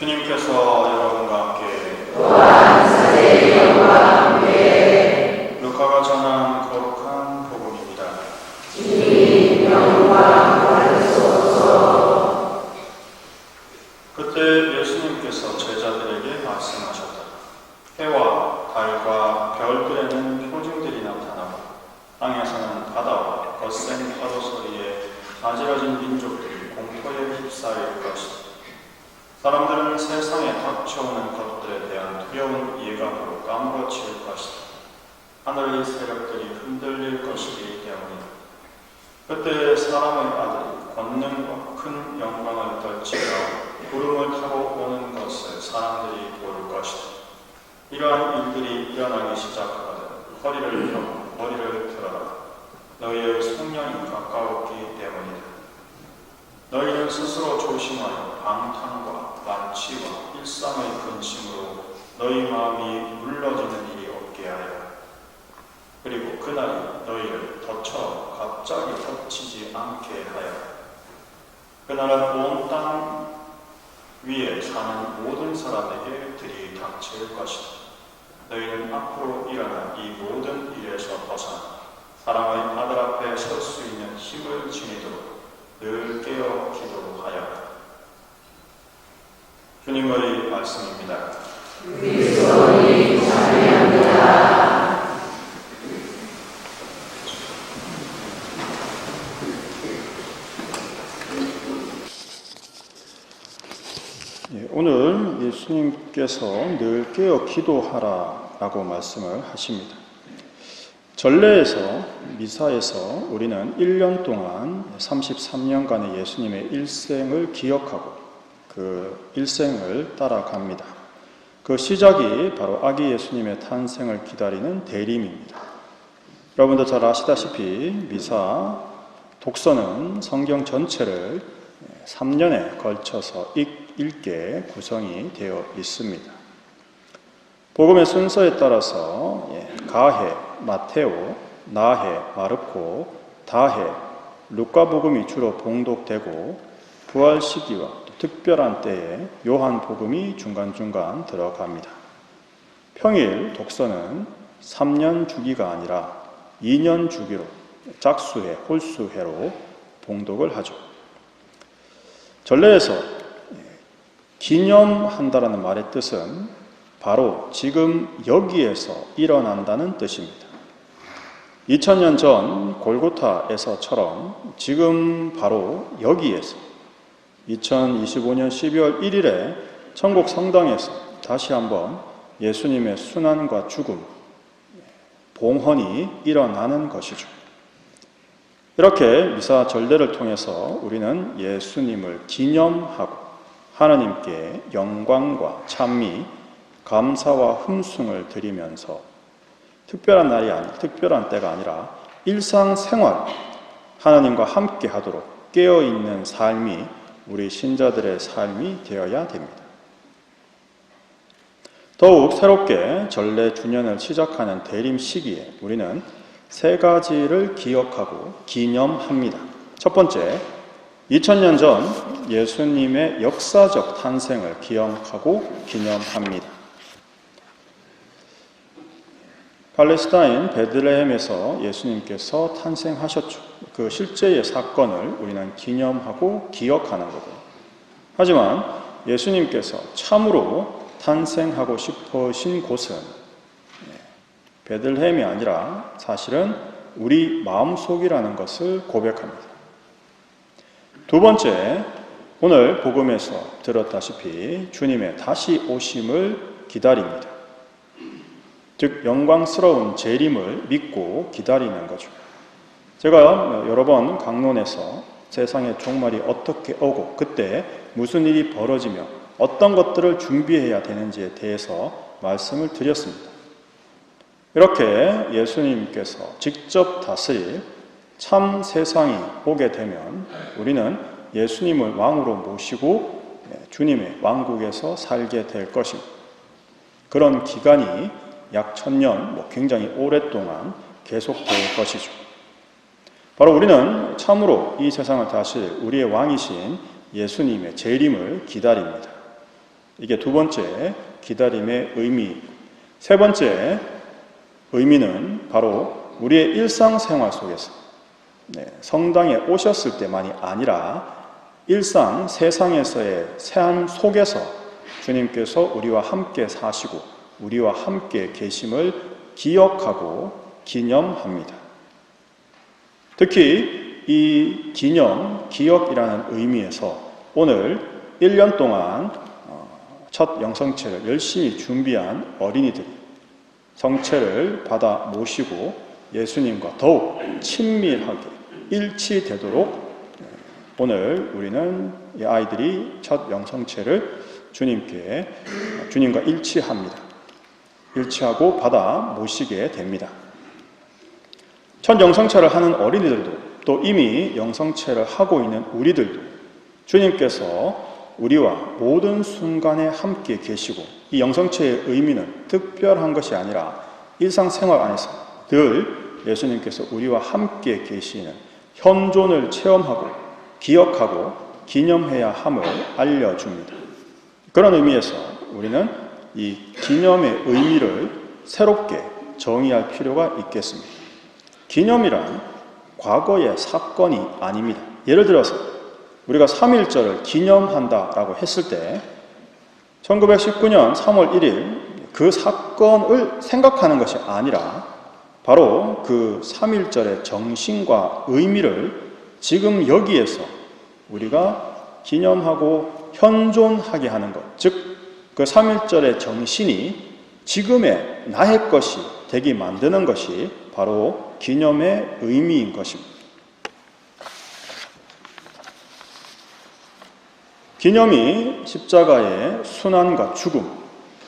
주님께서 여러분과 함께 루카가 전한 거룩한 복음입니다. 그때 예수님께서 제자들에게 말씀하셨다. 해와 달과 별들에는 표징들이 나타나고 땅에서는 바다와 거센 파도 소리에 아지러진 민족들이 공포에 휩싸일 것이다. 사람들은 세상에 닥쳐오는 것들에 대한 두려운 예감으로 까무러칠 것이다. 하늘의 세력들이 흔들릴 것이기 때문이다. 그때 사람의 아들이 권능과 큰 영광을 떨치며 구름을 타고 오는 것을 사람들이 볼 것이다. 이러한 일들이 일어나기 시작하거든 허리를 펴고 머리를 들어라. 너희의 성령이 가까웠기 때문이다. 너희는 스스로 조심하여 방탕과 만취와 일상의 근심으로 너희 마음이 물러지는 일이 없게 하여. 그리고 그날이 너희를 덫처럼 갑자기 덮치지 않게 하여. 그날은 온 땅 위에 사는 모든 사람에게 들이닥칠 것이다. 너희는 앞으로 일어날 이 모든 일에서 벗어나 사랑의 아들 앞에 설 수 있는 힘을 지니도록 늘 깨어 기도하여. 주님의 말씀입니다. 예, 오늘 예수님께서 늘 깨어 기도하라라고 말씀을 하십니다. 전례에서 미사에서 우리는 1년 동안 33년간의 예수님의 일생을 기억하고 그 일생을 따라갑니다. 그 시작이 바로 아기 예수님의 탄생을 기다리는 대림입니다. 여러분도 잘 아시다시피 미사 독서는 성경 전체를 3년에 걸쳐서 읽, 읽게 구성이 되어 있습니다. 복음의 순서에 따라서 예, 가해, 마테오, 나해, 마르코, 다해, 루카복음이 주로 봉독되고 부활 시기와 또 특별한 때에 요한 복음이 중간중간 들어갑니다. 평일 독서는 3년 주기가 아니라 2년 주기로 짝수해, 홀수해로 봉독을 하죠. 전례에서 기념한다라는 말의 뜻은 바로 지금 여기에서 일어난다는 뜻입니다. 2000년 전 골고타에서처럼 지금 바로 여기에서 2025년 12월 1일에 천국 성당에서 다시 한번 예수님의 순환과 죽음, 봉헌이 일어나는 것이죠. 이렇게 미사 전례를 통해서 우리는 예수님을 기념하고 하나님께 영광과 찬미, 감사와 흠숭을 드리면서 특별한 날이 아니 특별한 때가 아니라 일상생활 하나님과 함께 하도록 깨어 있는 삶이 우리 신자들의 삶이 되어야 됩니다. 더욱 새롭게 전래 주년을 시작하는 대림 시기에 우리는 세 가지를 기억하고 기념합니다. 첫 번째, 2000년 전 예수님의 역사적 탄생을 기억하고 기념합니다. 팔레스타인 베들레헴에서 예수님께서 탄생하셨죠. 그 실제의 사건을 우리는 기념하고 기억하는 거고. 하지만 예수님께서 참으로 탄생하고 싶으신 곳은 베들레헴이 아니라 사실은 우리 마음속이라는 것을 고백합니다. 두 번째, 오늘 복음에서 들었다시피 주님의 다시 오심을 기다립니다. 즉 영광스러운 재림을 믿고 기다리는 거죠. 제가 여러 번 강론에서 세상의 종말이 어떻게 오고 그때 무슨 일이 벌어지며 어떤 것들을 준비해야 되는지에 대해서 말씀을 드렸습니다. 이렇게 예수님께서 직접 다스릴 참 세상이 오게 되면 우리는 예수님을 왕으로 모시고 주님의 왕국에서 살게 될 것입니다. 그런 기간이 약 천년, 뭐 굉장히 오랫동안 계속될 것이죠. 바로 우리는 참으로 이 세상을 다실 우리의 왕이신 예수님의 재림을 기다립니다. 이게 두 번째 기다림의 의미. 세 번째 의미는 바로 우리의 일상생활 속에서 네, 성당에 오셨을 때만이 아니라 일상 세상에서의 삶 속에서 주님께서 우리와 함께 사시고 우리와 함께 계심을 기억하고 기념합니다. 특히 이 기념, 기억이라는 의미에서 오늘 1년 동안 어, 첫 영성체를 열심히 준비한 어린이들이 성체를 받아 모시고 예수님과 더욱 친밀하게 일치되도록 오늘 우리는 이 아이들이 첫 영성체를 주님께 주님과 일치합니다. 일치하고 받아 모시게 됩니다. 첫 영성체를 하는 어린이들도 또 이미 영성체를 하고 있는 우리들도 주님께서 우리와 모든 순간에 함께 계시고 이 영성체의 의미는 특별한 것이 아니라 일상생활 안에서 늘 예수님께서 우리와 함께 계시는 현존을 체험하고 기억하고 기념해야 함을 알려줍니다. 그런 의미에서 우리는 이 기념의 의미를 새롭게 정의할 필요가 있겠습니다. 기념이란 과거의 사건이 아닙니다. 예를 들어서 우리가 3.1절을 기념한다라고 했을 때 1919년 3월 1일 그 사건을 생각하는 것이 아니라 바로 그 3.1절의 정신과 의미를 지금 여기에서 우리가 기념하고 현존하게 하는 것, 즉, 그 3.1절의 정신이 지금의 나의 것이 되게 만드는 것이 바로 기념의 의미인 것입니다. 기념이 십자가의 순환과 죽음,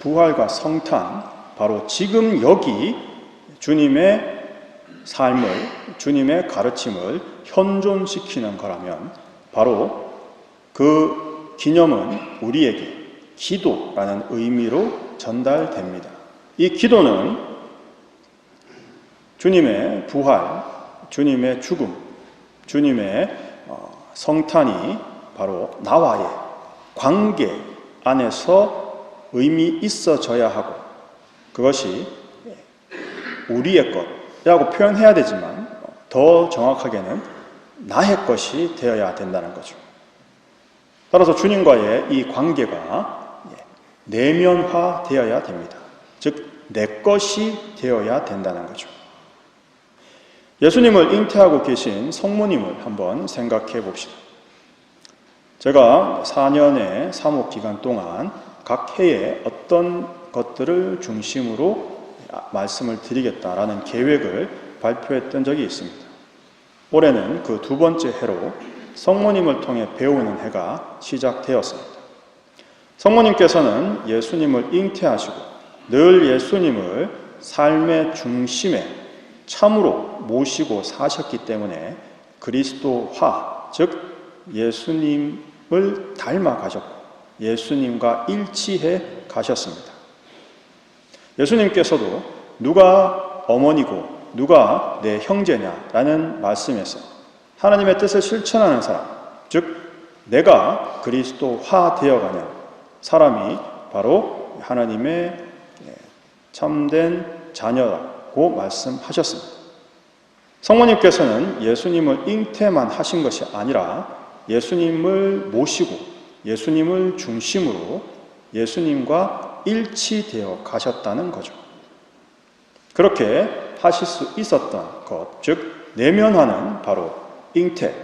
부활과 성탄, 바로 지금 여기 주님의 삶을, 주님의 가르침을 현존시키는 거라면 바로 그 기념은 우리에게 기도라는 의미로 전달됩니다. 이 기도는 주님의 부활, 주님의 죽음, 주님의 어, 성탄이 바로 나와의 관계 안에서 의미 있어져야 하고 그것이 우리의 것이라고 표현해야 되지만 더 정확하게는 나의 것이 되어야 된다는 거죠. 따라서 주님과의 이 관계가 내면화 되어야 됩니다. 즉, 내 것이 되어야 된다는 거죠. 예수님을 잉태하고 계신 성모님을 한번 생각해 봅시다. 제가 4년의 사목 기간 동안 각 해에 어떤 것들을 중심으로 말씀을 드리겠다라는 계획을 발표했던 적이 있습니다. 올해는 그 두 번째 해로 성모님을 통해 배우는 해가 시작되었습니다. 성모님께서는 예수님을 잉태하시고 늘 예수님을 삶의 중심에 참으로 모시고 사셨기 때문에 그리스도화, 즉 예수님을 닮아 가셨고 예수님과 일치해 가셨습니다. 예수님께서도 누가 어머니고 누가 내 형제냐라는 말씀에서 하나님의 뜻을 실천하는 사람, 즉 내가 그리스도화 되어가는 사람이 바로 하나님의 참된 자녀라고 말씀하셨습니다. 성모님께서는 예수님을 잉태만 하신 것이 아니라 예수님을 모시고 예수님을 중심으로 예수님과 일치되어 가셨다는 거죠. 그렇게 하실 수 있었던 것, 즉, 내면화는 바로 잉태,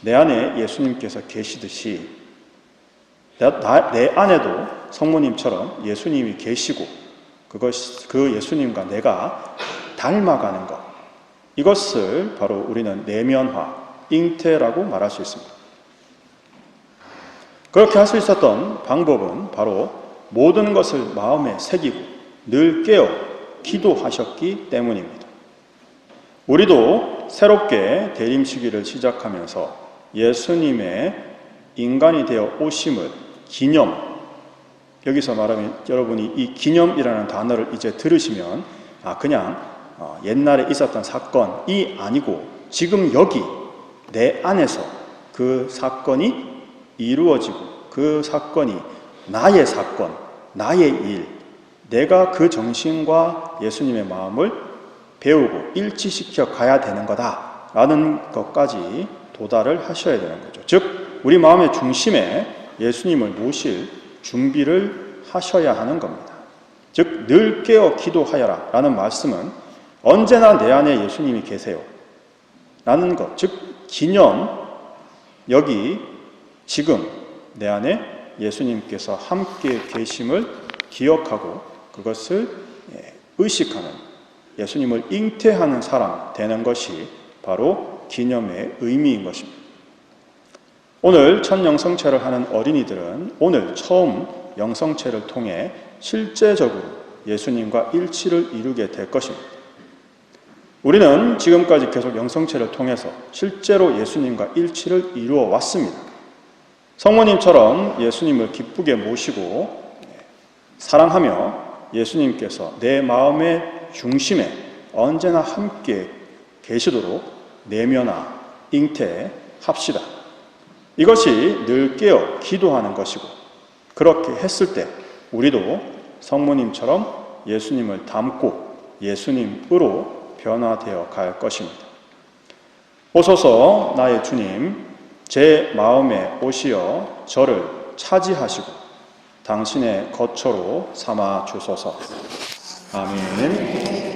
내 안에 예수님께서 계시듯이 내, 내 안에도 성모님처럼 예수님이 계시고 그것, 그 예수님과 내가 닮아가는 것. 이것을 바로 우리는 내면화, 잉태라고 말할 수 있습니다. 그렇게 할 수 있었던 방법은 바로 모든 것을 마음에 새기고 늘 깨어 기도하셨기 때문입니다. 우리도 새롭게 대림시기를 시작하면서 예수님의 인간이 되어 오심을 기념, 여기서 말하면 여러분이 이 기념이라는 단어를 이제 들으시면 아, 그냥 어, 옛날에 있었던 사건이 아니고 지금 여기 내 안에서 그 사건이 이루어지고 그 사건이 나의 사건, 나의 일, 내가 그 정신과 예수님의 마음을 배우고 일치시켜 가야 되는 거다라는 것까지 도달을 하셔야 되는 거죠. 즉, 우리 마음의 중심에 예수님을 모실 준비를 하셔야 하는 겁니다. 즉, 늘 깨어 기도하여라 라는 말씀은 언제나 내 안에 예수님이 계세요. 라는 것, 즉, 기념, 여기 지금 내 안에 예수님께서 함께 계심을 기억하고 그것을 예, 의식하는 예수님을 잉태하는 사람 되는 것이 바로 기념의 의미인 것입니다. 오늘 첫 영성체를 하는 어린이들은 오늘 처음 영성체를 통해 실제적으로 예수님과 일치를 이루게 될 것입니다. 우리는 지금까지 계속 영성체를 통해서 실제로 예수님과 일치를 이루어 왔습니다. 성모님처럼 예수님을 기쁘게 모시고 사랑하며 예수님께서 내 마음의 중심에 언제나 함께 계시도록 내면화, 잉태합시다. 이것이 늘 깨어 기도하는 것이고 그렇게 했을 때 우리도 성모님처럼 예수님을 닮고 예수님으로 변화되어 갈 것입니다. 오소서 나의 주님, 제 마음에 오시어 저를 차지하시고 당신의 거처로 삼아 주소서. 아멘.